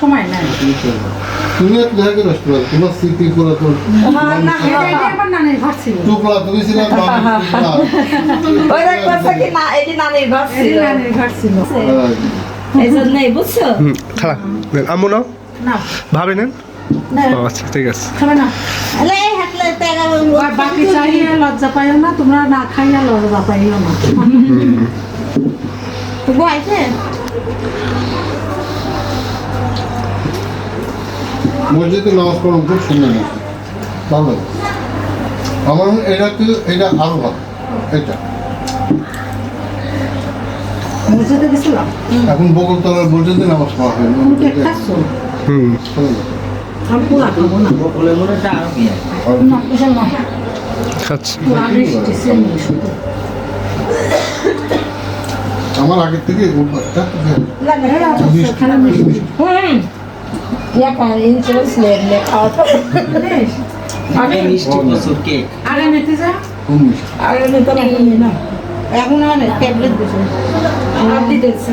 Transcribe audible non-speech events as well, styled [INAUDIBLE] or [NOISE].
সময় নাই। তুমি একটু দেখা করে তোমার স্মৃতি করে তো না এটা এটা আমার নানির ঘর ছিল। টুকরা তুমি ছিলাম ওই দেখতেছে কি না এটি নানির ঘর ছিল। নানির ঘর ছিল। এই জন্যই বুঝছ? হুম নেন আম্মু না ভাবি নেন। আচ্ছা ঠিক আছে। খাবে না। বাকি লজ্জা পাইও না তোমরা না খাইয়া লজ্জা পাইও না। [LAUGHS] মসজিদে নামাজ পড়ানো খুব সুন্দর ভালো। আমার এটা কি এটা আরও ভালো। এটা। মসজিদে গেছিলাম? এখন বগলতলার মসজিদে নামাজ পড়া হয় হুম। আমি খাব না। খাচ্ছি পোলা শুধু আমার থেকে। আগে না এখন ট্যাবলেট দিতেছে